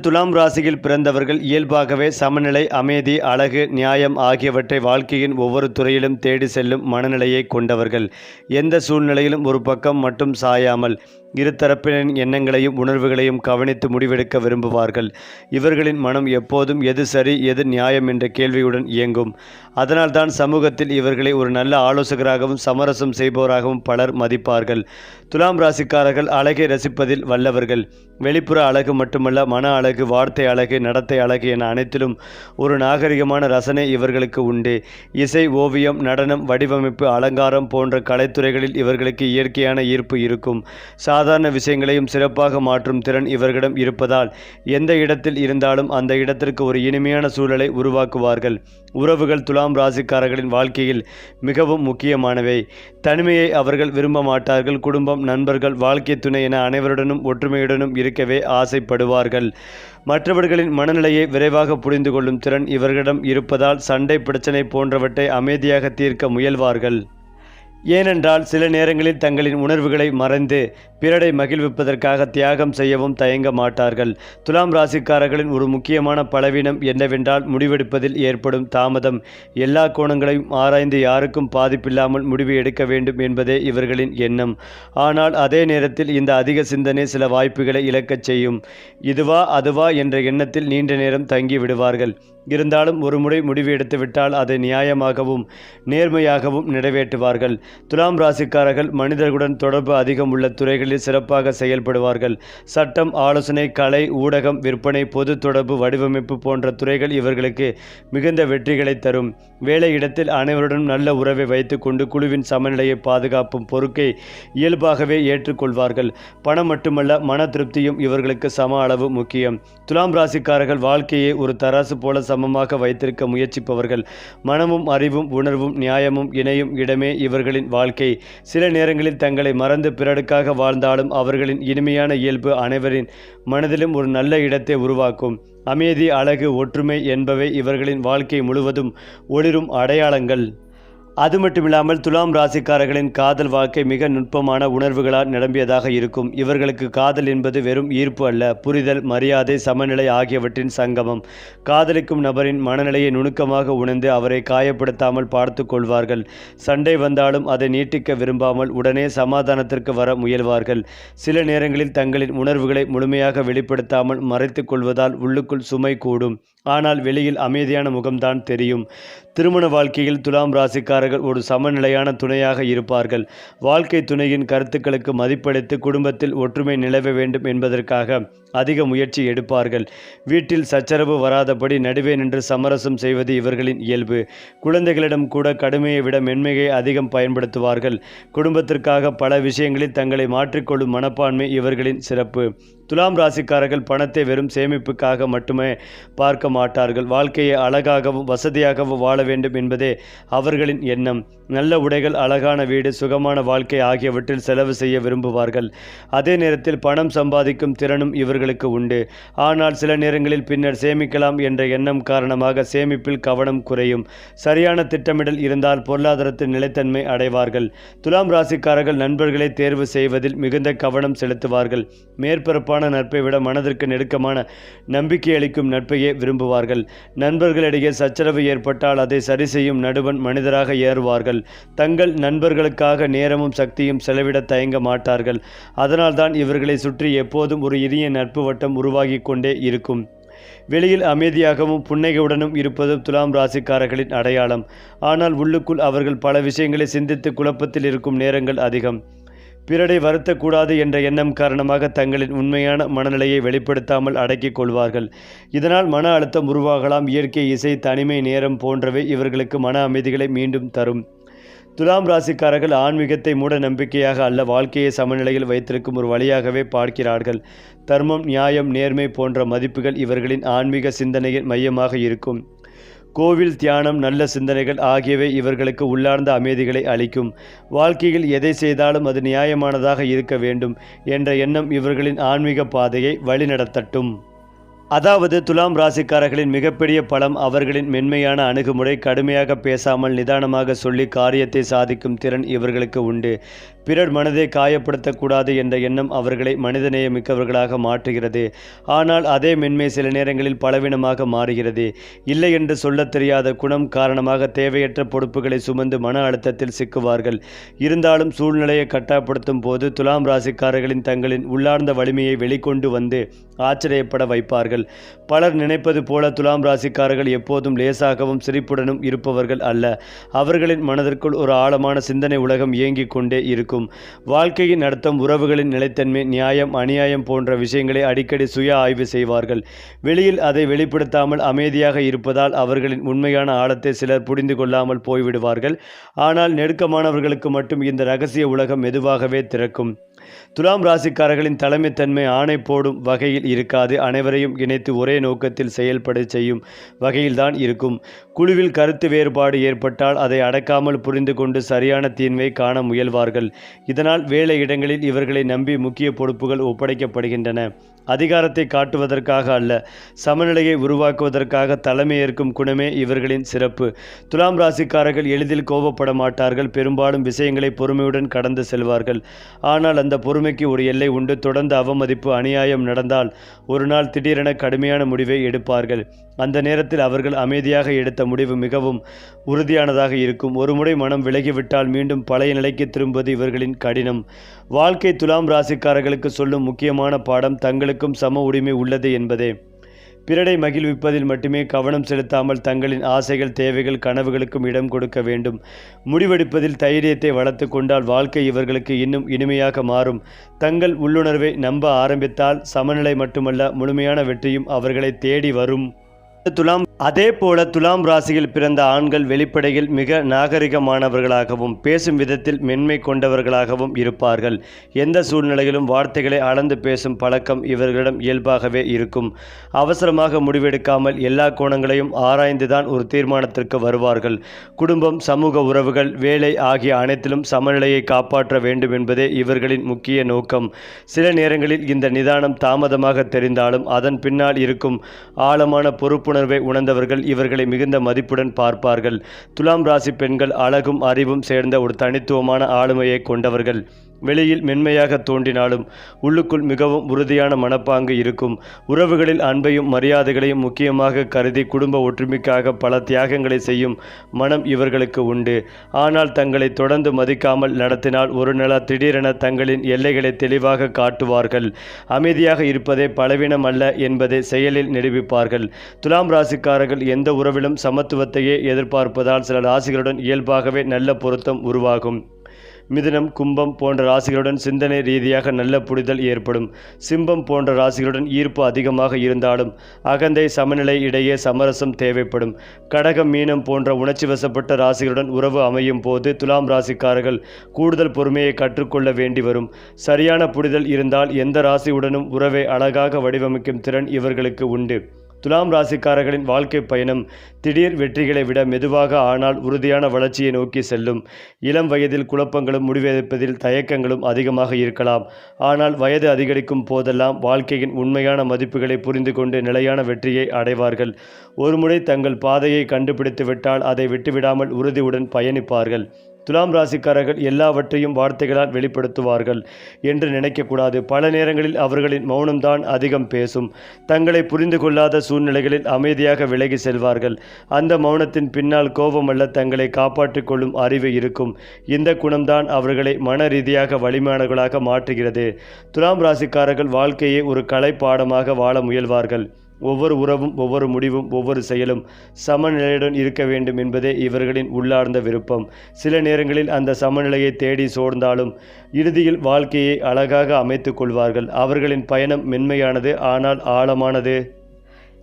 துலாம் ராசியில் பிறந்தவர்கள் இயல்பாகவே சமநிலை அமைதி அழகு நியாயம் ஆகியவற்றை வாழ்க்கையின் ஒவ்வொரு துறையிலும் தேடி செல்லும் மனநிலையை கொண்டவர்கள். எந்த சூழ்நிலையிலும் ஒரு பக்கம் மட்டும் சாயாமல் இருதரப்பினரின் எண்ணங்களையும் உணர்வுகளையும் கவனித்து முடிவெடுக்க விரும்புவார்கள். இவர்களின் மனம் எப்போதும் எது சரி எது நியாயம் என்ற கேள்வியுடன் இயங்கும். அதனால்தான் சமூகத்தில் இவர்களை ஒரு நல்ல ஆலோசகராகவும் சமரசம் செய்பவராகவும் பலர் மதிப்பார்கள். துலாம் ராசிக்காரர்கள் அழகை ரசிப்பதில் வல்லவர்கள். வெளிப்புற அழகு மட்டுமல்ல மன அழகு வார்த்தை அழகு நடத்தை அழகு என அனைத்திலும் ஒரு நாகரிகமான ரசனை இவர்களுக்கு உண்டு. இசை ஓவியம் நடனம் வடிவமைப்பு அலங்காரம் போன்ற கலைத்துறைகளில் இவர்களுக்கு இயற்கையான ஈர்ப்பு இருக்கும். சாதாரண விஷயங்களையும் சிறப்பாக மாற்றும் திறன் இவர்களிடம் இருப்பதால் எந்த இடத்தில் இருந்தாலும் அந்த இடத்திற்கு ஒரு இனிமையான சூழலை உருவாக்குவார்கள். உறவுகள் துலாம் ராசிக்காரர்களின் வாழ்க்கையில் மிகவும் முக்கியமானவை. தனிமையை அவர்கள் விரும்ப மாட்டார்கள். குடும்பம் நண்பர்கள் வாழ்க்கை துணை என அனைவருடனும் ஒற்றுமையுடனும் இருக்கவே ஆசைப்படுவார்கள். மற்றவர்களின் மனநிலையை விரைவாக புரிந்து கொள்ளும் திறன் இவர்களிடம் இருப்பதால் சண்டை பிரச்சனை போன்றவற்றை அமைதியாக தீர்க்க முயல்வார்கள். ஏனென்றால் சில நேரங்களில் தங்களின் உணர்வுகளை மறைந்து பிறரை மகிழ்விப்பதற்காக தியாகம் செய்யவும் தயங்க மாட்டார்கள். துலாம் ராசிக்காரர்களின் ஒரு முக்கியமான பலவீனம் என்னவென்றால் முடிவெடுப்பதில் ஏற்படும் தாமதம். எல்லா கோணங்களையும் ஆராய்ந்து யாருக்கும் பாதிப்பில்லாமல் முடிவு எடுக்க வேண்டும் என்பதே இவர்களின் எண்ணம். ஆனால் அதே நேரத்தில் இந்த அதிக சிந்தனை சில வாய்ப்புகளை இழக்கச் செய்யும். இதுவா அதுவா என்ற எண்ணத்தில் நீண்ட நேரம் தங்கி விடுவார்கள். இருந்தாலும் ஒரு முறை முடிவு எடுத்துவிட்டால் அதை நியாயமாகவும் நேர்மையாகவும் நிறைவேற்றுவார்கள். துலாம் ராசிக்காரர்கள் மனிதர்களுடன் தொடர்பு அதிகம் உள்ள துறைகளில் சிறப்பாக செயல்படுவார்கள். சட்டம் ஆலோசனை கலை ஊடகம் விற்பனை பொது தொடர்பு வடிவமைப்பு போன்ற துறைகள் இவர்களுக்கு மிகுந்த வெற்றிகளை தரும். வேலை இடத்தில் அனைவருடன் நல்ல உறவை வைத்துக்கொண்டு குழுவின் சமநிலையை பாதுகாப்பும் பொறுக்கை இயல்பாகவே ஏற்றுக்கொள்வார்கள். பணம் மட்டுமல்ல மன திருப்தியும் இவர்களுக்கு சம அளவு முக்கியம். துலாம் ராசிக்காரர்கள் வாழ்க்கையை ஒரு தராசு போல சமமாக வைத்திருக்க முயற்சிப்பவர்கள். மனமும் அறிவும் உணர்வும் நியாயமும் இணையும் இடமே இவர்களின் வாழ்க்கை. சில நேரங்களில் தங்களை மறந்து பிறருக்காக வாழ்ந்தாலும் அவர்களின் இனிமையான இயல்பு அனைவரின் மனதிலும் ஒரு நல்ல இடத்தை உருவாக்கும். அமைதி அழகு ஒற்றுமை என்பவை இவர்களின் வாழ்க்கை முழுவதும் ஒளிரும் அடையாளங்கள். அது மட்டுமில்லாமல் துலாம் ராசிக்காரர்களின் காதல் வாழ்க்கை மிக நுட்பமான உணர்வுகளால் நிரம்பியதாக இருக்கும். இவர்களுக்கு காதல் என்பது வெறும் ஈர்ப்பு அல்ல புரிதல் மரியாதை சமநிலை ஆகியவற்றின் சங்கமம். காதலிக்கும் நபரின் மனநிலையை நுணுக்கமாக உணர்ந்து அவரை காயப்படுத்தாமல் பார்த்து கொள்வார்கள். சண்டை வந்தாலும் அதை நீட்டிக்க விரும்பாமல் உடனே சமாதானத்திற்கு வர முயல்வார்கள். சில நேரங்களில் தங்களின் உணர்வுகளை முழுமையாக வெளிப்படுத்தாமல் மறைத்துக் கொள்வதால் உள்ளுக்குள் சுமை கூடும். ஆனால் வெளியில் அமைதியான முகம்தான் தெரியும். திருமண வாழ்க்கையில் துலாம் ராசிக்காரர்கள் ஒரு சமநிலையான துணையாக இருப்பார்கள். வாழ்க்கை துணையின் கருத்துக்களுக்கு மதிப்பளித்து குடும்பத்தில் ஒற்றுமை நிலவ வேண்டும் என்பதற்காக அதிக முயற்சி எடுப்பார்கள். வீட்டில் சச்சரவு வராதபடி நடுவே நின்று சமரசம் செய்வது இவர்களின் இயல்பு. குழந்தைகளிடம் கூட கடுமையை விட மென்மையை அதிகம் பயன்படுத்துவார்கள். குடும்பத்திற்காக பல விஷயங்களில் தங்களை மாற்றிக்கொள்ளும் மனப்பான்மை இவர்களின் சிறப்பு. துலாம் ராசிக்காரர்கள் பணத்தை வெறும் சேமிப்புக்காக மட்டுமே பார்க்க மாட்டார்கள். வாழ்க்கையை அழகாகவும் வசதியாகவும் வாழ வேண்டும் என்பதே அவர்களின் எண்ணம். நல்ல உடைகள் அழகான வீடு சுகமான வாழ்க்கை ஆகியவற்றில் செலவு செய்ய விரும்புவார்கள். அதே நேரத்தில் பணம் சம்பாதிக்கும் திறனும் இவர்களுக்கு உண்டு. ஆனால் சில நேரங்களில் பின்னர் சேமிக்கலாம் என்ற எண்ணம் காரணமாக சேமிப்பில் கவனம் குறையும். சரியான திட்டமிடல் இருந்தால் பொருளாதாரத்தின் நிலைத்தன்மை அடைவார்கள். துலாம் ராசிக்காரர்கள் நண்பர்களை தேர்வு செய்வதில் மிகுந்த கவனம் செலுத்துவார்கள். மேற்பரப்பான நட்பை விட மனதிற்கு நெருக்கமான நம்பிக்கை அளிக்கும் நட்பையே விரும்புவார்கள். நண்பர்களிடையே சச்சரவு ஏற்பட்டால் அதை சரி செய்யும் நடுவன் மனிதராக ஏறுவார்கள். தங்கள் நண்பர்களுக்காக நேரமும் சக்தியும் செலவிட தயங்க மாட்டார்கள். அதனால்தான் இவர்களை சுற்றி எப்போதும் ஒரு இனிய நட்பு வட்டம் உருவாகி கொண்டே இருக்கும். வெளியில் அமைதியாகவும் புன்னகையுடனும் இருப்பதும் துலாம் ராசிக்காரர்களின் அடையாளம். ஆனால் உள்ளுக்குள் அவர்கள் பல விஷயங்களை சிந்தித்து குழப்பத்தில் இருக்கும் நேரங்கள் அதிகம். பிறரை வருத்தக்கூடாது என்ற எண்ணம் காரணமாக தங்களின் உண்மையான மனநிலையை வெளிப்படுத்தாமல் அடக்கிக் கொள்வார்கள். இதனால் மன அழுத்தம் உருவாகலாம். இயற்கை இசை தனிமை நேரம் போன்றவை இவர்களுக்கு மன அமைதிகளை மீண்டும் தரும். துலாம் ராசிக்காரர்கள் ஆன்மீகத்தை மூட நம்பிக்கையாக அல்ல வாழ்க்கையை சமநிலையில் வைத்திருக்கும் ஒரு வழியாகவே பார்க்கிறார்கள். தர்மம் நியாயம் நேர்மை போன்ற மதிப்புகள் இவர்களின் ஆன்மீக சிந்தனையின் மையமாக இருக்கும். கோவில் தியானம் நல்ல சிந்தனைகள் ஆகியவை இவர்களுக்கு உள்ளார்ந்த அமைதிகளை அளிக்கும். வாழ்க்கையில் எதை செய்தாலும் அது நியாயமானதாக இருக்க வேண்டும் என்ற எண்ணம் இவர்களின் ஆன்மீக பாதையை வழிநடத்தட்டும். அதாவது துலாம் ராசிக்காரர்களின் மிகப்பெரிய பலம் அவர்களின் மென்மையான அணுகுமுறை கடுமையாக பேசாமல் நிதானமாக சொல்லி காரியத்தை சாதிக்கும் திறன் இவர்களுக்கு உண்டு. பிறர் மனதை காயப்படுத்தக்கூடாது என்ற எண்ணம் அவர்களை மனிதநேயமிக்கவர்களாக மாற்றுகிறது. ஆனால் அதே மென்மை சில நேரங்களில் பலவீனமாக மாறுகிறது. இல்லை என்று சொல்லத் தெரியாத குணம் காரணமாக தேவையற்ற பொறுப்புகளை சுமந்து மன அழுத்தத்தில் சிக்குவார்கள். இருந்தாலும் சூழ்நிலையை கட்டாயப்படுத்தும் போது துலாம் ராசிக்காரர்களின் தங்களின் உள்ளார்ந்த வலிமையை வெளிக்கொண்டு வந்து ஆச்சரியப்பட வைப்பார்கள். பலர் நினைப்பது போல துலாம் ராசிக்காரர்கள் எப்போதும் லேசாகவும் சிரிப்புடனும் இருப்பவர்கள் அல்ல. அவர்களின் மனதிற்குள் ஒரு ஆழமான சிந்தனை உலகம் இயங்கிக் கொண்டே இருக்கும். வாழ்க்கையின் அர்த்தம் உறவுகளின் நிலைத்தன்மை நியாயம் அநியாயம் போன்ற விஷயங்களை அடிக்கடி சுய ஆய்வு செய்வார்கள். வெளியில் அதை வெளிப்படுத்தாமல் அமைதியாக இருப்பதால் அவர்களின் உண்மையான ஆழத்தை சிலர் புரிந்து கொள்ளாமல் போய்விடுவார்கள். ஆனால் நெருக்கமானவர்களுக்கு மட்டும் இந்த ரகசிய உலகம் மெதுவாகவே திறக்கும். துலாம் ராசிக்காரர்களின் தலைமைத்தன்மை ஆணை போடும் வகையில் இருக்காது. அனைவரையும் இணைத்து ஒரே நோக்கத்தில் செயல்பட செய்யும் வகையில்தான் இருக்கும். குழுவில் கருத்து வேறுபாடு ஏற்பட்டால் அதை அடக்காமல் புரிந்து கொண்டு சரியான தீர்வை காண முயல்வார்கள். இதனால் வேலை இடங்களில் இவர்களை நம்பி முக்கிய பொறுப்புகள் ஒப்படைக்கப்படுகின்றன. அதிகாரத்தை காட்டுவதற்காக அல்ல சமநிலையை உருவாக்குவதற்காக தலைமையேற்கும் குணமே இவர்களின் சிறப்பு. துலாம் ராசிக்காரர்கள் எளிதில் கோபப்பட மாட்டார்கள் பெரும்பாலும் விஷயங்களை பொறுமையுடன் கடந்து செல்வார்கள். ஆனால் அந்த பொறுமைக்கு ஒரு எல்லை உண்டு. தொடர்ந்து அவமதிப்பு அநியாயம் நடந்தால் ஒரு நாள் திடீரென கடுமையான முடிவை எடுப்பார்கள். அந்த நேரத்தில் அவர்கள் அமைதியாக எடுத்த முடிவு மிகவும் உறுதியானதாக இருக்கும். ஒருமுறை மனம் விலகிவிட்டால் மீண்டும் பழைய நிலைக்கு திரும்புவது இவர்களின் கடினம். வாழ்க்கை துலாம் ராசிக்காரர்களுக்கு சொல்லும் முக்கியமான பாடம் தங்களுக்கும் சம உரிமை உள்ளது என்பதே. பிறரை மகிழ்விப்பதில் மட்டுமே கவனம் செலுத்தாமல் தங்களின் ஆசைகள் தேவைகள் கனவுகளுக்கும் இடம் கொடுக்க வேண்டும். முடிவெடுப்பதில் தைரியத்தை வளர்த்து கொண்டால் வாழ்க்கை இவர்களுக்கு இன்னும் இனிமையாக மாறும். தங்கள் உள்ளுணர்வை நம்ப ஆரம்பித்தால் சமநிலை மட்டுமல்ல முழுமையான வெற்றியும் அவர்களை தேடி வரும். துலாம் அதே போல துலாம் ராசியில் பிறந்த ஆண்கள் வெளிப்படையில் மிக நாகரிகமானவர்களாகவும் பேசும் விதத்தில் மென்மை கொண்டவர்களாகவும் இருப்பார்கள். எந்த சூழ்நிலையிலும் வார்த்தைகளை அளந்து பேசும் பழக்கம் இவர்களிடம் இயல்பாகவே இருக்கும். அவசரமாக முடிவெடுக்காமல் எல்லா கோணங்களையும் ஆராய்ந்துதான் ஒரு தீர்மானத்திற்கு வருவார்கள். குடும்பம் சமூக உறவுகள் வேலை ஆகிய அனைத்திலும் சமநிலையை காப்பாற்ற வேண்டும் என்பதே இவர்களின் முக்கிய நோக்கம். சில நேரங்களில் இந்த நிதானம் தாமதமாக தெரிந்தாலும் அதன் பின்னால் இருக்கும் ஆழமான பொறுப்பு பொறுப்புணர்வை உணர்ந்தவர்கள் இவர்களை மிகுந்த மதிப்புடன் பார்ப்பார்கள். துலாம் ராசி பெண்கள் அழகும் அறிவும் சேர்ந்த ஒரு தனித்துவமான ஆளுமையை கொண்டவர்கள். வெளியில் மென்மையாக தோன்றினாலும் உள்ளுக்குள் மிகவும் உறுதியான மனப்பாங்கு இருக்கும். உறவுகளில் அன்பையும் மரியாதைகளையும் முக்கியமாக கருதி குடும்ப ஒற்றுமைக்காக பல தியாகங்களை செய்யும் மனம் இவர்களுக்கு உண்டு. ஆனால் தங்களை தொடர்ந்து மதிக்காமல் நடத்தினால் ஒரு நில திடீரென தங்களின் எல்லைகளை தெளிவாக காட்டுவார்கள். அமைதியாக இருப்பதே பலவீனம் அல்ல என்பதை செயலில் நிரூபிப்பார்கள். துலாம் ராசிக்காரர்கள் எந்த உறவிலும் சமத்துவத்தையே எதிர்பார்ப்பதால் சில ராசிகளுடன் இயல்பாகவே நல்ல பொருத்தம் உருவாகும். மிதுனம் கும்பம் போன்ற ராசிகளுடன் சிந்தனை ரீதியாக நல்ல புரிதல் ஏற்படும். சிம்பம் போன்ற ராசிகளுடன் ஈர்ப்பு அதிகமாக இருந்தாலும் அகந்தை சமநிலை இடையே சமரசம் தேவைப்படும். கடகம் மீனம் போன்ற உணர்ச்சி வசப்பட்ட ராசிகளுடன் உறவு அமையும் போது துலாம் ராசிக்காரர்கள் கூடுதல் பொறுமையை கற்றுக்கொள்ள வேண்டி வரும். சரியான புரிதல் இருந்தால் எந்த ராசியுடனும் உறவை அழகாக வடிவமைக்கும் திறன் இவர்களுக்கு உண்டு. துலாம் ராசிக்காரர்களின் வாழ்க்கை பயணம் திடீர் வெற்றிகளை விட மெதுவாக ஆனால் உறுதியான வளர்ச்சியை நோக்கி செல்லும். இளம் வயதில் குழப்பங்களும் முடிவெடுப்பதில் தயக்கங்களும் அதிகமாக இருக்கலாம். ஆனால் வயது அதிகரிக்கும் போதெல்லாம் வாழ்க்கையின் உண்மையான மதிப்புகளை புரிந்து கொண்டு நிலையான வெற்றியை அடைவார்கள். ஒருமுறை தங்கள் பாதையை கண்டுபிடித்து விட்டால் அதை விட்டுவிடாமல் உறுதியுடன் பயணிப்பார்கள். துலாம் ராசிக்காரர்கள் எல்லாவற்றையும் வார்த்தைகளால் வெளிப்படுத்துவார்கள் என்று நினைக்கக்கூடாது. பல நேரங்களில் அவர்களின் மௌனம்தான் அதிகம் பேசும். தங்களை புரிந்து கொள்ளாத சூழ்நிலைகளில் அமைதியாக விலகி செல்வார்கள். அந்த மௌனத்தின் பின்னால் கோபம் அல்ல தங்களை காப்பாற்றிக் கொள்ளும் அறிவு இருக்கும். இந்த குணம்தான் அவர்களை மன ரீதியாக வலிமையானவர்களாக மாற்றுகிறது. துலாம் ராசிக்காரர்கள் வாழ்க்கையை ஒரு கலை பாடமாக வாழ முயல்வார்கள். ஒவ்வொரு உறவும் ஒவ்வொரு முடிவும் ஒவ்வொரு செயலும் சமநிலையுடன் இருக்க வேண்டும் என்பதே இவர்களின் உள்ளார்ந்த விருப்பம். சில நேரங்களில் அந்த சமநிலையை தேடி சோர்ந்தாலும் இறுதியில் வாழ்க்கையை அழகாக அமைத்துக் கொள்வார்கள். அவர்களின் பயணம் மென்மையானது ஆனால் ஆழமானது.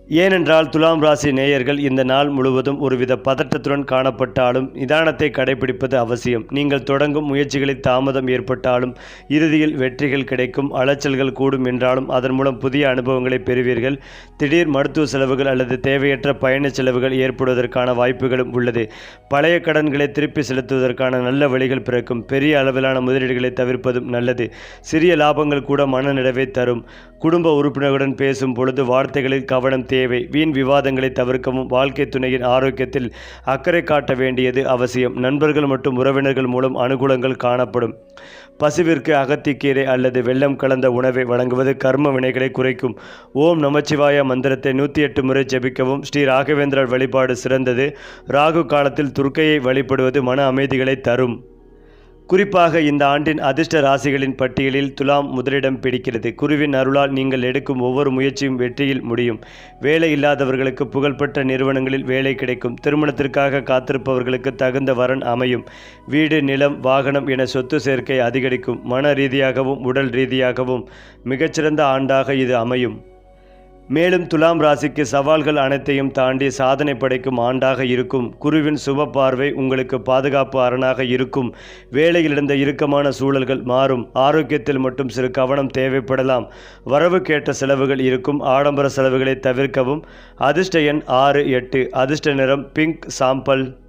ஏனென்றால் துலாம் ராசி நேயர்கள் இந்த நாள் முழுவதும் ஒருவித பதட்டத்துடன் காணப்பட்டாலும் நிதானத்தை கடைபிடிப்பது அவசியம். நீங்கள் தொடங்கும் முயற்சிகளில் தாமதம் ஏற்பட்டாலும் இறுதியில் வெற்றிகள் கிடைக்கும் அலைச்சல்கள் கூடும் என்றாலும் அதன் மூலம் புதிய அனுபவங்களை பெறுவீர்கள். திடீர் மருத்துவ செலவுகள் அல்லது தேவையற்ற பயண செலவுகள் ஏற்படுவதற்கான வாய்ப்புகளும் உள்ளது. பழைய கடன்களை திருப்பி செலுத்துவதற்கான நல்ல வழிகள் பிறக்கும். பெரிய அளவிலான முதலீடுகளை தவிர்ப்பதும் நல்லது. சிறிய லாபங்கள் கூட மனநிறைவை தரும். குடும்ப உறுப்பினர்களுடன் பேசும் பொழுது வார்த்தைகளில் கவனம் தேவை. வீண் விவாதங்களை தவிர்க்கவும் வாழ்க்கை துணையின் ஆரோக்கியத்தில் அக்கறை காட்ட வேண்டியது அவசியம். நண்பர்கள் மற்றும் உறவினர்கள் மூலம் அனுகூலங்கள் காணப்படும். பசுவிற்கு அகத்திக்கீரை அல்லது வெள்ளம் கலந்த உணவை வழங்குவது கர்ம வினைகளை குறைக்கும். ஓம் நமச்சிவாய மந்திரத்தை நூற்றி எட்டு முறை ஜெபிக்கவும். ஸ்ரீ ராகவேந்திரர் வழிபாடு சிறந்தது. ராகு காலத்தில் துர்க்கையை வழிபடுவது மன அமைதிகளை தரும். குறிப்பாக இந்த ஆண்டின் அதிர்ஷ்ட ராசிகளின் பட்டியலில் துலாம் முதலிடம் பிடிக்கிறது. குருவின் அருளால் நீங்கள் எடுக்கும் ஒவ்வொரு முயற்சியும் வெற்றியில் முடியும். வேலை இல்லாதவர்களுக்கு புகழ்பெற்ற நிறுவனங்களில் வேலை கிடைக்கும். திருமணத்திற்காக காத்திருப்பவர்களுக்கு தகுந்த வரன் அமையும். வீடு நிலம் வாகனம் என சொத்து சேர்க்கை அதிகரிக்கும். மன ரீதியாகவும் உடல் ரீதியாகவும் மிகச்சிறந்த ஆண்டாக இது அமையும். மேலும் துலாம் ராசிக்கு சவால்கள் அனைத்தையும் தாண்டி சாதனை படைக்கும் ஆண்டாக இருக்கும். குருவின் சுப பார்வை உங்களுக்கு பாதுகாப்பு அரணாக இருக்கும். வேலையில் இருந்த இறுக்கமான சூழல்கள் மாறும். ஆரோக்கியத்தில் மட்டும் சிறு கவனம் தேவைப்படலாம். வரவு கேட்ட செலவுகள் இருக்கும். ஆடம்பர செலவுகளை தவிர்க்கவும். அதிர்ஷ்ட எண் ஆறு எட்டு. அதிர்ஷ்ட நிறம் பிங்க் சாம்பல்.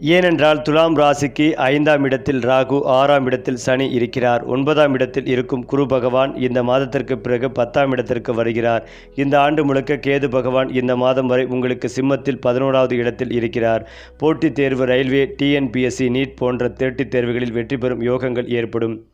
ஏனென்றால் துலாம் ராசிக்கு ஐந்தாம் இடத்தில் ராகு ஆறாம் இடத்தில் சனி இருக்கிறார். ஒன்பதாம் இடத்தில் இருக்கும் குரு பகவான் இந்த மாதத்திற்கு பிறகு பத்தாம் இடத்திற்கு வருகிறார். இந்த ஆண்டு முழுக்க கேது பகவான் இந்த மாதம் வரை உங்களுக்கு சிம்மத்தில் பதினோராவது இடத்தில் இருக்கிறார். போட்டித் தேர்வு ரயில்வே டிஎன்பிஎஸ்சி நீட் போன்ற தேர்ட்டித் தேர்வுகளில் வெற்றி பெறும் யோகங்கள் ஏற்படும்.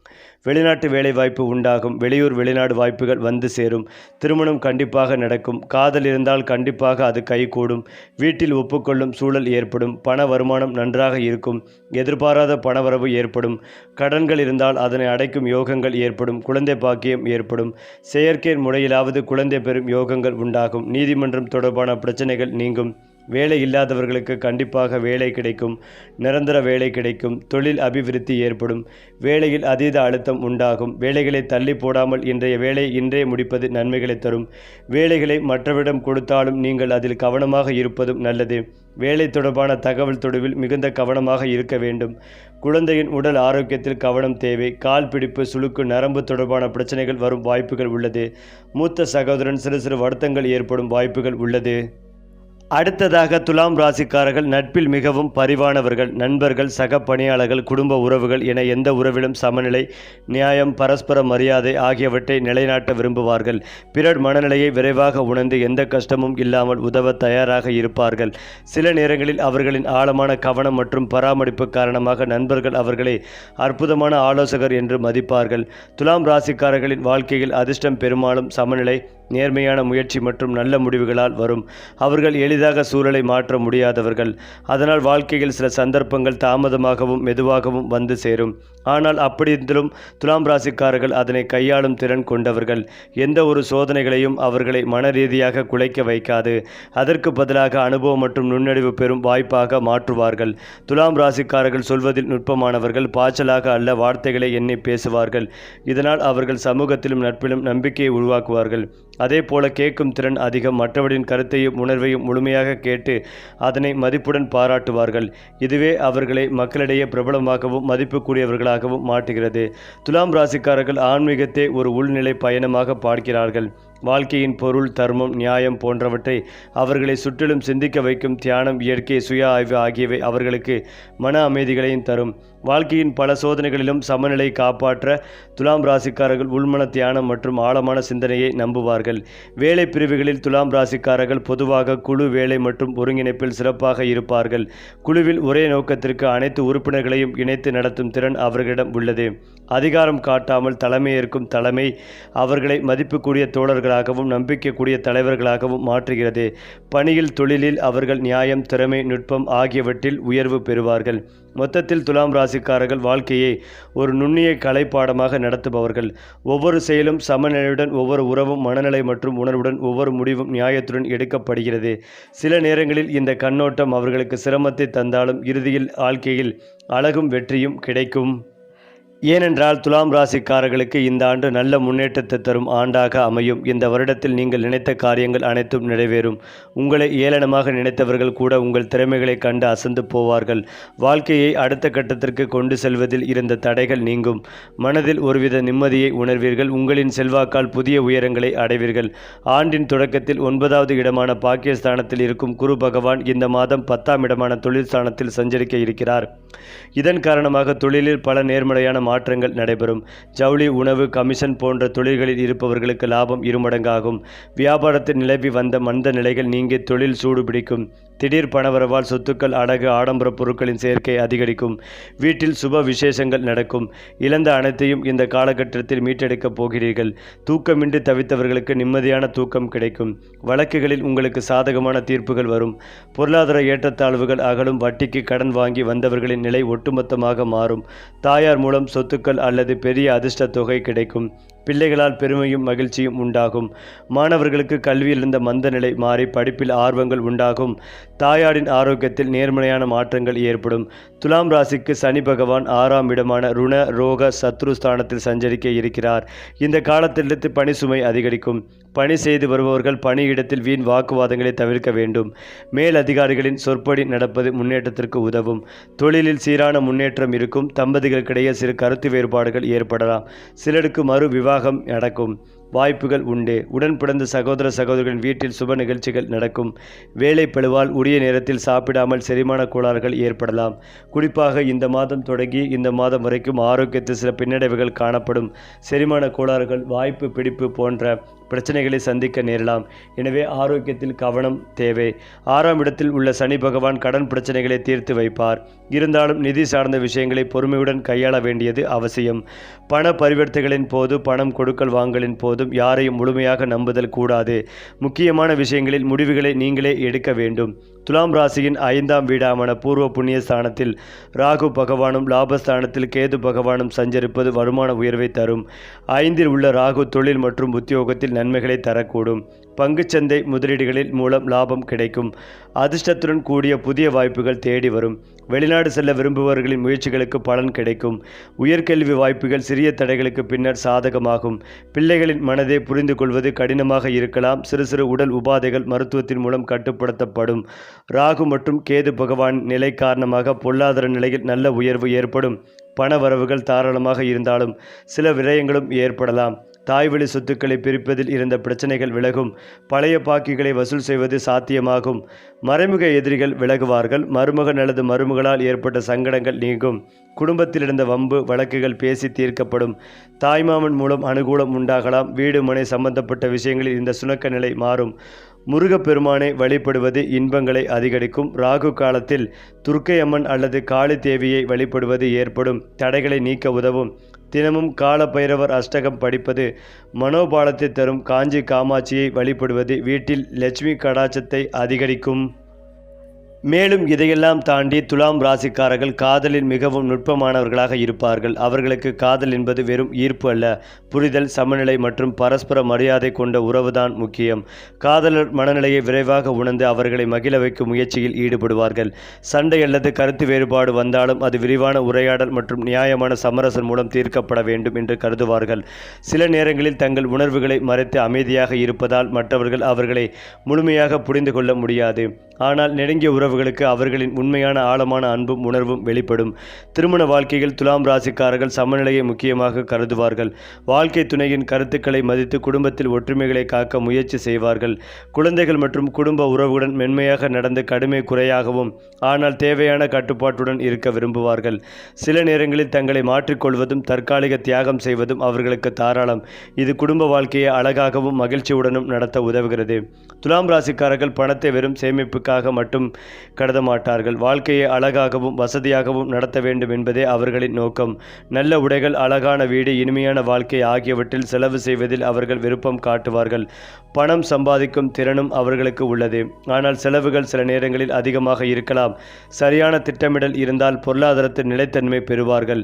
வெளிநாட்டு வேலைவாய்ப்பு உண்டாகும். வெளியூர் வெளிநாடு வாய்ப்புகள் வந்து சேரும். திருமணம் கண்டிப்பாக நடக்கும். காதல் இருந்தால் கண்டிப்பாக அது கைகூடும். வீட்டில் ஒப்புக்கொள்ளும் சூழல் ஏற்படும். பண வருமானம் நன்றாக இருக்கும். எதிர்பாராத பணவரவு ஏற்படும். கடன்கள் இருந்தால் அதனை அடைக்கும் யோகங்கள் ஏற்படும். குழந்தை பாக்கியம் ஏற்படும். செயற்கை முறையிலாவது குழந்தை பெறும் யோகங்கள் உண்டாகும். நீதிமன்றம் தொடர்பான பிரச்சனைகள் நீங்கும். வேலை இல்லாதவர்களுக்கு கண்டிப்பாக வேலை கிடைக்கும் நிரந்தர வேலை கிடைக்கும் தொழில் அபிவிருத்தி ஏற்படும் வேலையில் அதீத அழுத்தம் உண்டாகும் வேலைகளை தள்ளி போடாமல் இன்றைய வேலை இன்றே முடிப்பது நன்மைகளை தரும் வேலைகளை மற்றவரிடம் கொடுத்தாலும் நீங்கள் அதில் கவனமாக இருப்பதும் நல்லது வேலை தொடர்பான தகவல் தொடர்பில் மிகுந்த கவனமாக இருக்க வேண்டும் குழந்தையின் உடல் ஆரோக்கியத்தில் கவனம் தேவை கால் பிடிப்பு சுழுக்கு நரம்பு தொடர்பான பிரச்சனைகள் வரும் வாய்ப்புகள் உள்ளது மூத்த சகோதரன் சிறு சிறு வருத்தங்கள் ஏற்படும் வாய்ப்புகள் உள்ளது. அடுத்ததாக துலாம் ராசிக்காரர்கள் நட்பில் மிகவும் பரிவானவர்கள் நண்பர்கள் சக பணியாளர்கள் குடும்ப உறவுகள் என எந்த உறவிலும் சமநிலை நியாயம் பரஸ்பர மரியாதை ஆகியவற்றை நிலைநாட்ட விரும்புவார்கள். பிறர் மனநிலையை விரைவாக உணர்ந்து எந்த கஷ்டமும் இல்லாமல் உதவ தயாராக இருப்பார்கள். சில நேரங்களில் அவர்களின் ஆழமான கவனம் மற்றும் பராமரிப்பு காரணமாக நண்பர்கள் அவர்களை அற்புதமான ஆலோசகர் என்று மதிப்பார்கள். துலாம் ராசிக்காரர்களின் வாழ்க்கையில் அதிர்ஷ்டம் பெரும்பாலும் சமநிலை நேர்மையான முயற்சி மற்றும் நல்ல முடிவுகளால் வரும். அவர்கள் எளிதாக சூழலை மாற்ற முடியாதவர்கள். அதனால் வாழ்க்கையில் சில சந்தர்ப்பங்கள் தாமதமாகவும் மெதுவாகவும் வந்து சேரும். ஆனால் அப்படி துலாம் ராசிக்காரர்கள் அதனை கையாளும் திறன் கொண்டவர்கள். எந்த ஒரு சோதனைகளையும் அவர்களை மன ரீதியாக குலைக்க வைக்காது. அதற்கு பதிலாக அனுபவம் மற்றும் நுண்ணறிவு பெறும் வாய்ப்பாக மாற்றுவார்கள். துலாம் ராசிக்காரர்கள் சொல்வதில் நுட்பமானவர்கள் பாய்ச்சலாக அல்ல வார்த்தைகளை எண்ணி பேசுவார்கள். இதனால் அவர்கள் சமூகத்திலும் நட்பிலும் நம்பிக்கையை உருவாக்குவார்கள். அதே போல கேட்கும் திறன் அதிகம் மற்றவரின் கருத்தையும் உணர்வையும் முழுமையாக கேட்டு அதனை மதிப்புடன் பாராட்டுவார்கள். இதுவே அவர்களை மக்களிடையே பிரபலமாகவும் மதிப்புக்குரியவர்களாகவும் மாற்றுகிறது. துலாம் ராசிக்காரர்கள் ஆன்மீகத்தை ஒரு உள்நிலை பயணமாக பார்க்கிறார்கள். வாழ்க்கையின் பொருள் தர்மம் நியாயம் போன்றவற்றை அவர்களை சுற்றிலும் சிந்திக்க வைக்கும் தியானம் இயற்கை சுய ஆய்வு ஆகியவை அவர்களுக்கு மன அமைதிகளையும் தரும். வாழ்க்கையின் பல சோதனைகளிலும் சமநிலை காப்பாற்ற துலாம் ராசிக்காரர்கள் உள்மன தியானம் மற்றும் ஆழமான சிந்தனையை நம்புவார்கள். வேலை பிரிவுகளில் துலாம் ராசிக்காரர்கள் பொதுவாக குழு வேலை மற்றும் ஒருங்கிணைப்பில் சிறப்பாக இருப்பார்கள். குழுவில் ஒரே நோக்கத்திற்கு அனைத்து உறுப்பினர்களையும் இணைத்து நடத்தும் திறன் அவர்களிடம் உள்ளது. அதிகாரம் காட்டாமல் தலைமையேற்கும் தலைமை அவர்களை மதிப்புக்குரிய தோழர்களாகவும் நம்பிக்கைக்கூடிய தலைவர்களாகவும் மாற்றுகிறது. பணியில் தொழிலில் அவர்கள் நியாயம் திறமை நுட்பம் ஆகியவற்றில் உயர்வு பெறுவார்கள். மொத்தத்தில் துலாம் ராசிக்காரர்கள் வாழ்க்கையை ஒரு நுண்ணிய கலைப்பாடமாக நடத்துபவர்கள். ஒவ்வொரு செயலும் சமநிலையுடன் ஒவ்வொரு உறவும் மனநிலை மற்றும் உணர்வுடன் ஒவ்வொரு முடிவும் நியாயத்துடன் எடுக்கப்படுகிறது. சில நேரங்களில் இந்த கண்ணோட்டம் அவர்களுக்கு சிரமத்தை தந்தாலும் இறுதியில் வாழ்க்கையில் அழகும் வெற்றியும் கிடைக்கும். ஏனென்றால் துலாம் ராசிக்காரர்களுக்கு இந்த ஆண்டு நல்ல முன்னேற்றத்தை தரும் ஆண்டாக அமையும். இந்த வருடத்தில் நீங்கள் நினைத்த காரியங்கள் அனைத்தும் நிறைவேறும். உங்களை ஏளனமாக நினைத்தவர்கள் கூட உங்கள் திறமைகளை கண்டு அசந்து போவார்கள். வாழ்க்கையை அடுத்த கட்டத்திற்கு கொண்டு செல்வதில் இருந்த தடைகள் நீங்கும். மனதில் ஒருவித நிம்மதியை உணர்வீர்கள். உங்களின் செல்வாக்கால் புதிய உயரங்களை அடைவீர்கள். ஆண்டின் தொடக்கத்தில் ஒன்பதாவது இடமான பாகிஸ்தானத்தில் இருக்கும் குரு பகவான் இந்த மாதம் பத்தாம் இடமான தொழில் ஸ்தானத்தில் சஞ்சரிக்க இருக்கிறார். இதன் காரணமாக தொழிலில் பல நேர்மறையான மாற்றங்கள் நடைபெறும். ஜவுளி உணவு கமிஷன் போன்ற தொழில்களில் இருப்பவர்களுக்கு லாபம் இருமடங்காகும். வியாபாரத்தில் நிலவி வந்த மந்த நிலைகள் நீங்கி தொழில் சூடு பிடிக்கும். திடீர் பணவரவால் சொத்துக்கள் அடகு ஆடம்பர பொருட்களின் சேர்க்கை அதிகரிக்கும். வீட்டில் சுப விசேஷங்கள் நடக்கும். இழந்த அனைத்தையும் இந்த காலகட்டத்தில் மீட்டெடுக்கப் போகிறீர்கள். தூக்கமின்றி தவித்தவர்களுக்கு நிம்மதியான தூக்கம் கிடைக்கும். வழக்குகளில் உங்களுக்கு சாதகமான தீர்ப்புகள் வரும். பொருளாதார ஏற்றத்தாழ்வுகள் அகலும். வட்டிக்கு கடன் வாங்கி வந்தவர்களின் நிலை ஒட்டுமொத்தமாக மாறும். தாயார் மூலம் சொத்துக்கள் அல்லது பெரிய அதிர்ஷ்ட தொகை கிடைக்கும். பிள்ளைகளால் பெருமையும் மகிழ்ச்சியும் உண்டாகும். மாணவர்களுக்கு கல்வியில் இருந்த மந்த நிலை மாறி படிப்பில் ஆர்வங்கள் உண்டாகும். தாயாரின் ஆரோக்கியத்தில் நேர்மறையான மாற்றங்கள் ஏற்படும். துலாம் ராசிக்கு சனி பகவான் ஆறாம் இடமான ருண ரோக சத்ரு ஸ்தானத்தில் சஞ்சரிக்க இருக்கிறார். இந்த காலத்திலிருந்து பணி சுமை அதிகரிக்கும். பணி செய்து வருபவர்கள் பணியிடத்தில் வீண் வாக்குவாதங்களை தவிர்க்க வேண்டும். மேல் அதிகாரிகளின் சொற்படி நடப்பது முன்னேற்றத்திற்கு உதவும். தொழிலில் சீரான முன்னேற்றம் இருக்கும். தம்பதிகளுக்கிடையே சிறு கருத்து வேறுபாடுகள் ஏற்படலாம். சிலருக்கு மறு விவாகம் நடக்கும். வாய்ப்புகள் உண்டு. உடன் பிறந்த சகோதர சகோதரிகளின் வீட்டில் சுப நிகழ்ச்சிகள் நடக்கும். வேலை பழுவால் உரிய நேரத்தில் சாப்பிடாமல் செரிமான கோளாறுகள் ஏற்படலாம். குறிப்பாக இந்த மாதம் தொடங்கி இந்த மாதம் வரைக்கும் ஆரோக்கியத்தில் சில பின்னடைவுகள் காணப்படும். செரிமான கோளாறுகள் வாய்ப்பு பிடிப்பு போன்ற பிரச்சனைகளை சந்திக்க நேரலாம். எனவே ஆரோக்கியத்தில் கவனம் தேவை. ஆறாம் இடத்தில் உள்ள சனி பகவான் கடன் பிரச்சனைகளை தீர்த்து வைப்பார். இருந்தாலும் நிதி சார்ந்த விஷயங்களை பொறுமையுடன் கையாள வேண்டியது அவசியம். பண பரிவர்த்தனைகளின் போது பணம் கொடுக்கல் வாங்கலின் போதும் யாரையும் முழுமையாக நம்புதல் கூடாது. முக்கியமான விஷயங்களில் முடிவுகளை நீங்களே எடுக்க வேண்டும். துலாம் ராசியின் ஐந்தாம் வீடாமான பூர்வ புண்ணிய ஸ்தானத்தில் ராகு பகவானும் லாபஸ்தானத்தில் கேது பகவானும் சஞ்சரிப்பது வருமான உயர்வை தரும். ஐந்தில் உள்ள ராகு தொழில் மற்றும் உத்தியோகத்தில் நன்மைகளை தரக்கூடும். பங்குச்சந்தை முதலீடுகளில் மூலம் லாபம் கிடைக்கும். அதிர்ஷ்டத்துடன் கூடிய புதிய வாய்ப்புகள் தேடி வரும். வெளிநாடு செல்ல விரும்புபவர்களின் முயற்சிகளுக்கு பலன் கிடைக்கும். உயர்கல்வி வாய்ப்புகள் சிறிய தடைகளுக்கு பின்னர் சாதகமாகும். பிள்ளைகளின் மனதை புரிந்து கொள்வது கடினமாக இருக்கலாம். சிறு சிறு உடல் உபாதைகள் மருத்துவத்தின் மூலம் கட்டுப்படுத்தப்படும். ராகு மற்றும் கேது பகவான் நிலை காரணமாக பொருளாதார நிலையில் நல்ல உயர்வு ஏற்படும். பண வரவுகள் தாராளமாக இருந்தாலும் சில விரயங்களும் ஏற்படலாம். தாய்வழி சொத்துக்களை பிரிப்பதில் இருந்த பிரச்சனைகள் விலகும். பழைய பாக்கிகளை வசூல் செய்வது சாத்தியமாகும். மறைமுக எதிரிகள் விலகுவார்கள். மருமகன் அல்லது மருமகளால் ஏற்பட்ட சங்கடங்கள் நீங்கும். குடும்பத்தில் இருந்த வம்பு வழக்குகள் பேசி தீர்க்கப்படும். தாய்மாமன் மூலம் அனுகூலம் உண்டாகலாம். வீடு மனை சம்பந்தப்பட்ட விஷயங்களில் இந்த சுணக்க நிலை மாறும். முருகப்பெருமானை வழிபடுவது இன்பங்களை அதிகரிக்கும். ராகு காலத்தில் துர்க்கை அம்மன் அல்லது காளி தேவியை வழிபடுவது ஏற்படும். தடைகளை நீக்க உதவும். தினமும் கால பைரவர் அஷ்டகம் படிப்பது மனோபாலத்தை தரும். காஞ்சி காமாட்சியை வழிபடுவது வீட்டில் லட்சுமி கடாச்சத்தை அதிகரிக்கும். மேலும் இதையெல்லாம் தாண்டி துலாம் ராசிக்காரர்கள் காதலில் மிகவும் நுட்பமானவர்களாக இருப்பார்கள். அவர்களுக்கு காதல் என்பது வெறும் ஈர்ப்பு அல்ல. புரிதல் சமநிலை மற்றும் பரஸ்பர மரியாதை கொண்ட உறவுதான் முக்கியம். காதலர் மனநிலையை விரைவாக உணர்ந்து அவர்களை மகிழ வைக்கும் முயற்சியில் ஈடுபடுவார்கள். சண்டை அல்லது கருத்து வேறுபாடு வந்தாலும் அது விரிவான உரையாடல் மற்றும் நியாயமான சமரசம் மூலம் தீர்க்கப்பட வேண்டும் என்று கருதுவார்கள். சில நேரங்களில் தங்கள் உணர்வுகளை மறைத்து அமைதியாக இருப்பதால் மற்றவர்கள் அவர்களை முழுமையாக புரிந்து கொள்ள முடியாது. ஆனால் நெருங்கிய உறவுகளுக்கு அவர்களின் உண்மையான ஆழமான அன்பும் உணர்வும் வெளிப்படும். திருமண வாழ்க்கையில் துலாம் ராசிக்காரர்கள் சமநிலையை முக்கியமாக கருதுவார்கள். வாழ்க்கை துணையின் கருத்துக்களை மதித்து குடும்பத்தில் ஒற்றுமைகளை காக்க முயற்சி செய்வார்கள். குழந்தைகள் மற்றும் குடும்ப உறவுடன் மென்மையாக நடந்து கடுமை குறையாகவும் ஆனால் தேவையான கட்டுப்பாட்டுடன் இருக்க விரும்புவார்கள். சில நேரங்களில் தங்களை மாற்றிக்கொள்வதும் தற்காலிக தியாகம் செய்வதும் அவர்களுக்கு தாராளம். இது குடும்ப வாழ்க்கையை அழகாகவும் மகிழ்ச்சியுடனும் நடத்த உதவுகிறது. துலாம் ராசிக்காரர்கள் பணத்தை வெறும் சேமிப்புக்காக மட்டும் கருத மாட்டார்கள் வாழ்க்கையை அழகாகவும் வசதியாகவும் நடத்த வேண்டும் என்பதே அவர்களின் நோக்கம். நல்ல உடைகள் அழகான வீடு இனிமையான வாழ்க்கை ஆகியவற்றில் செலவு செய்வதில் அவர்கள் விருப்பம் காட்டுவார்கள். பணம் சம்பாதிக்கும் திறனும் அவர்களுக்கு உள்ளது. ஆனால் செலவுகள் சில நேரங்களில் அதிகமாக இருக்கலாம். சரியான திட்டமிடல் இருந்தால் பொருளாதாரத்தில் நிலைத்தன்மை பெறுவார்கள்.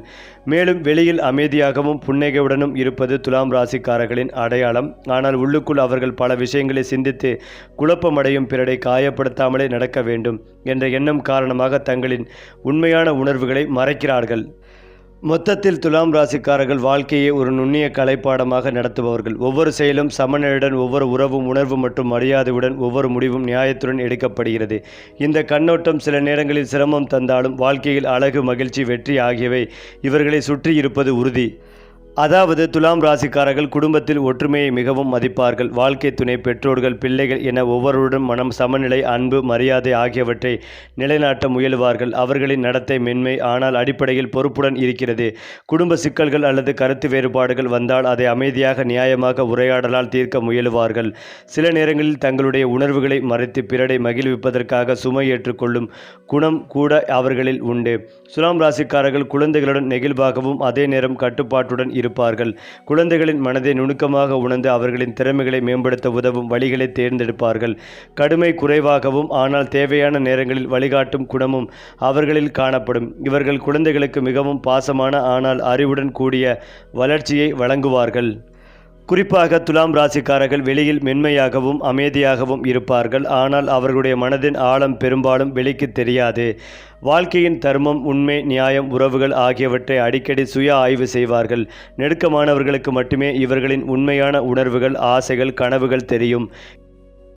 மேலும் வெளியில் அமைதியாகவும் புன்னகையுடனும் இருப்பது துலாம் ராசிக்காரர்களின் அடையாளம். ஆனால் உள்ளுக்குள் அவர்கள் பல விஷயங்களை சிந்தித்து குழப்பமடையும் பிறரை காயப்படுத்த நடக்க வேண்டும் என்ற எண்ணம் காரணமாக தங்களின் உண்மையான உணர்வுகளை மறைக்கிறார்கள். மொத்தத்தில் துலாம் ராசிக்காரர்கள் வாழ்க்கையை ஒரு நுண்ணிய கலைப்பாடமாக நடத்துபவர்கள். ஒவ்வொரு செயலும் சமநிலையுடன் ஒவ்வொரு உறவும் உணர்வு மற்றும் மரியாதையுடன் ஒவ்வொரு முடிவும் நியாயத்துடன் எடுக்கப்படுகிறது. இந்த கண்ணோட்டம் சில நேரங்களில் சிரமம் தந்தாலும் வாழ்க்கையில் அழகு மகிழ்ச்சி வெற்றி ஆகியவை இவர்களை சுற்றி இருப்பது உறுதி. அதாவது துலாம் ராசிக்காரர்கள் குடும்பத்தில் ஒற்றுமையை மிகவும் மதிப்பார்கள். வாழ்க்கை துணை பெற்றோர்கள் பிள்ளைகள் என ஒவ்வொருவருடன் மனம் சமநிலை அன்பு மரியாதை ஆகியவற்றை நிலைநாட்ட முயலுவார்கள். அவர்களின் நடத்தை மென்மை ஆனால் அடிப்படையில் பொறுப்புடன் இருக்கிறது. குடும்ப சிக்கல்கள் அல்லது கருத்து வேறுபாடுகள் வந்தால் அதை அமைதியாக நியாயமாக உரையாடலால் தீர்க்க முயலுவார்கள். சில நேரங்களில் தங்களுடைய உணர்வுகளை மறைத்து பிறடை மகிழ்விப்பதற்காக சுமை ஏற்றுக்கொள்ளும் குணம் கூட அவர்களில் உண்டு. சுலாம் ராசிக்காரர்கள் குழந்தைகளுடன் நெகிழ்வாகவும் அதே நேரம் கட்டுப்பாட்டுடன் இருப்பார்கள் குழந்தைகளின் மனதை நுணுக்கமாக உணர்ந்து அவர்களின் திறமைகளை மேம்படுத்த உதவும் வழிகளை தேர்ந்தெடுப்பார்கள். கடுமை குறைவாகவும் ஆனால் தேவையான நேரங்களில் வழிகாட்டும் குணமும் அவர்களில் காணப்படும். இவர்கள் குழந்தைகளுக்கு மிகவும் பாசமான ஆனால் அறிவுடன் கூடிய வளர்ச்சியை வழங்குவார்கள். குறிப்பாக துலாம் ராசிக்காரர்கள் வெளியில் மென்மையாகவும் அமைதியாகவும் இருப்பார்கள். ஆனால் அவர்களுடைய மனதின் ஆழம் பெரும்பாலும் வெளிக்கு தெரியாது. வாழ்க்கையின் தர்மம் உண்மை நியாயம் உறவுகள் ஆகியவற்றை அடிக்கடி சுய ஆய்வு செய்வார்கள். நெருக்கமானவர்களுக்கு மட்டுமே இவர்களின் உண்மையான உணர்வுகள் ஆசைகள் கனவுகள் தெரியும்.